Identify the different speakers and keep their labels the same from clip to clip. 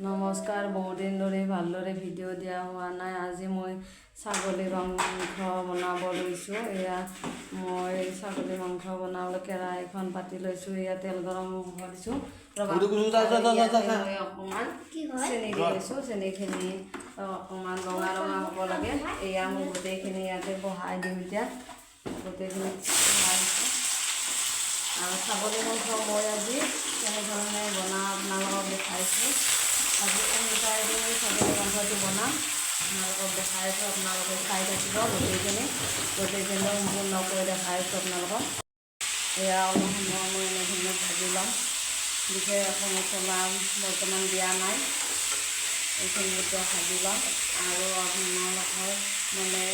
Speaker 1: নমস্কাৰ বহুদিন ধৰি ভালদৰে ভিডিঅ' দিয়া হোৱা নাই। আজি মই ছাগলী মাংস বনাব লৈছোঁ। এয়া মই ছাগলী মাংস বনাবলৈ কেৰাহীখন পাতি লৈছোঁ। এয়া তেল গৰম হ'ব দিছোঁ। অকণমান চেনি দি লৈছোঁ। চেনিখিনি অকণমান ৰঙা ৰঙা হ'ব লাগে। এয়া মই গোটেইখিনি ইয়াতে বহাই দিম এতিয়া। গোটেইখিনি বহাই দিছোঁ। আৰু ছাগলী মাংস মই আজি কেনেধৰণে বনাওঁ আপোনালোকক দেখাইছোঁ। এনেকুৱাই দি ছাগলী মাংসটো বনাম। আপোনালোকক দেখাইছোঁ আপোনালোকে চাই থাকিব গোটেইখিনি গোটেইখিনি সম্পূৰ্ণকৈ দেখাইছোঁ আপোনালোকক। এয়া অলপ সময় মই এনেধৰণে ভাজি ল'ম। বিশেষ একো মছলা বৰ্তমান দিয়া নাই। এইখিনি এতিয়া ভাজি ল'ম। আৰু আপোনালোকৰ মানে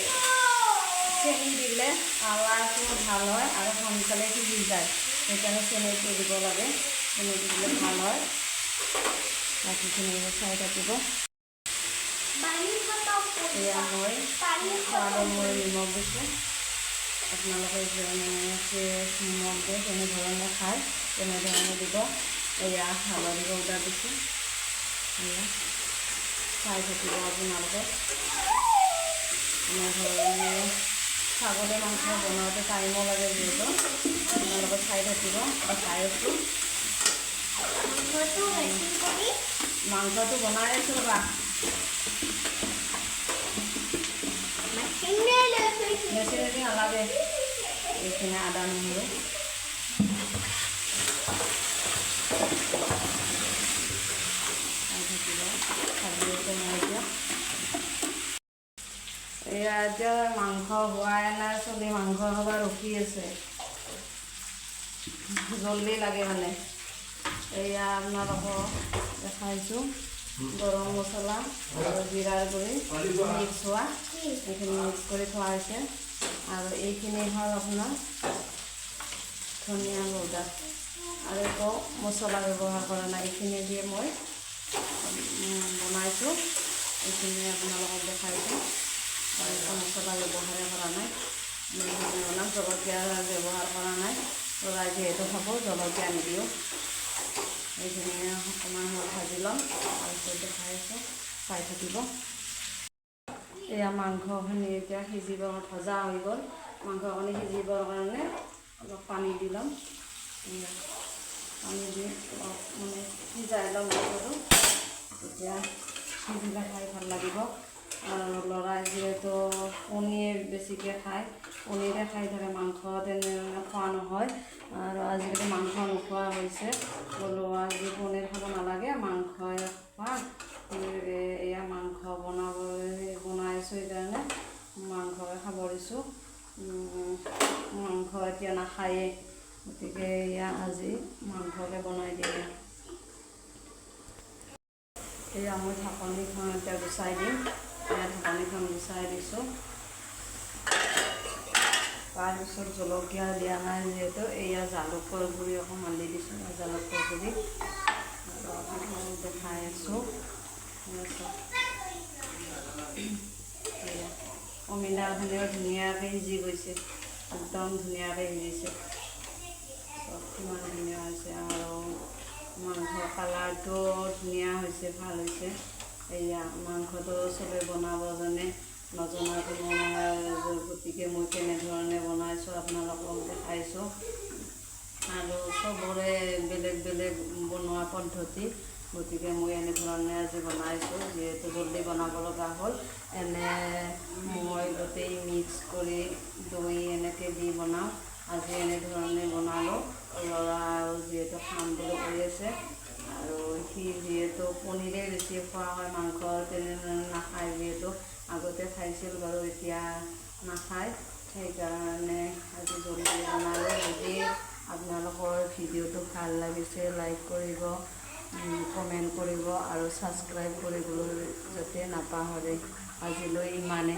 Speaker 1: চেনি দিলে কালাৰটো ভালো হয় আৰু সোনকালে সিজি যায়। সেইকাৰণে চেনিটো দিব লাগে। চেনিটো দিলে ভালো হয়। বাকীখিনি চাই থাকিব এয়া মই সোৱাদৰ মই নিমখ দিছোঁ আপোনালোকে নিমখ দিয়ে তেনেধৰণে খায় তেনেধৰণে দিব। এয়া হালধি পাউডাৰ দিছোঁ এয়া চাই থাকিব আপোনালোকে এনেধৰণে ছাগলী মাংস বনাওঁতে টাইমো লাগে যিহেতু। আপোনালোকে চাই থাকিব বা চাই আছোঁ মাংসটো বনাই আছোঁ ৰ'বা। মেচিনেদি নালাগে। এইখিনি আদা, নহৰু। এয়া এতিয়া মাংস হোৱাই নাই চলি মাংস হ'ব ৰখি আছে। জল্দি লাগে মানে। এয়া আপোনালোকক দেখাইছোঁ। গৰম মছলা আৰু জিৰাৰ গুড়ি, মিক্স হোৱা এইখিনি মিক্স কৰি থোৱা হৈছে আৰু এইখিনি হ'ল আপোনাৰ ধনিয়া পাউডাৰ আৰু একো মছলা ব্যৱহাৰ কৰা নাই। এইখিনি দিয়ে মই বনাইছোঁ। এইখিনি আপোনালোকক দেখাইছোঁ। আৰু একো মছলা ব্যৱহাৰে কৰা নাই। বনাম জলকীয়া ব্যৱহাৰ কৰা নাই। ল'ৰাই যিহেতু খাব জলকীয়া নিদিওঁ এইখিনি অকণমান ভাজি ল'ম। তাৰপিছত দেখাই আছোঁ চাই থাকিব এয়া মাংসখিনি এতিয়া সিজিব ভজা হৈ গ'ল। মাংসখিনি সিজিবৰ কাৰণে অলপ পানী দি ল'ম। পানী দি অলপ মানে সিজাই ল'ম মাংসটো তেতিয়া সিজিলে খাই ভালো লাগিব। আৰু ল'ৰাই যিহেতু কণীয়ে বেছিকৈ খায় কণীৰে খাই থাকে মাংস তেনেধৰণে খোৱা নহয়। আৰু আজিকালি মাংস নোখোৱা হৈছে, বোলো আজি পনীৰ খাব নালাগে, মাংসই খোৱা। এয়া মাংস বনাবলৈ, বনাইছোঁ সেইকাৰণে মাংসই খাব দিছোঁ। মাংস এতিয়া নাখায়েই, গতিকে এয়া আজি মাংসকে বনাই দিয়ে এয়া মই ঢাকনিখন এতিয়া গুচাই দিম। এয়া ঢাকনিখন গুচাই দিছোঁ। তাৰপিছত জলকীয়া দিয়া নাই যিহেতু এয়া জালুকৰ গুড়ি অকণমান দি দিছোঁ জালুকৰ গুড়ি আৰু আপোনালোকক দেখাই আছোঁ। অমিতাখিনিও ধুনীয়াকৈ সিজি গৈছে। একদম ধুনীয়াকৈ সিজিছে। চব কিমান ধুনীয়া হৈছে আৰু মাংসৰ কালাৰটো ধুনীয়া হৈছে, ভালো হৈছে। এয়া মাংসটো চবে বনাব জানে, নজনা কোনো গতিকে মই কেনেধৰণে বনাইছোঁ আপোনালোকক দেখাইছোঁ। আৰু চবৰে বেলেগ বেলেগ বনোৱা পদ্ধতি, গতিকে মই এনেধৰণে আজি বনাইছোঁ, যিহেতু জল্দি বনাব লগা হ'ল। এনে মই গোটেই মিক্স কৰি দৈ এনেকৈ দি বনাওঁ। আজি এনেধৰণে বনালোঁ। ল'ৰা যিহেতু খাম বুলি কৈ আছে সি যিহেতু পনীৰে বেছি খোৱা হয় মাংস তেনেধৰণে নাখায় যিহেতু, আগতে খাইছিল বাৰু এতিয়া নাখায়। সেইকাৰণে আজি জলদি বনালোঁ। যদি আপোনালোকৰ ভিডিঅ'টো ভালো লাগিছে, লাইক কৰিব কমেণ্ট কৰিব আৰু ছাবস্ক্ৰাইব কৰিবলৈ যাতে নাপাহৰে। আজিলৈ ইমানে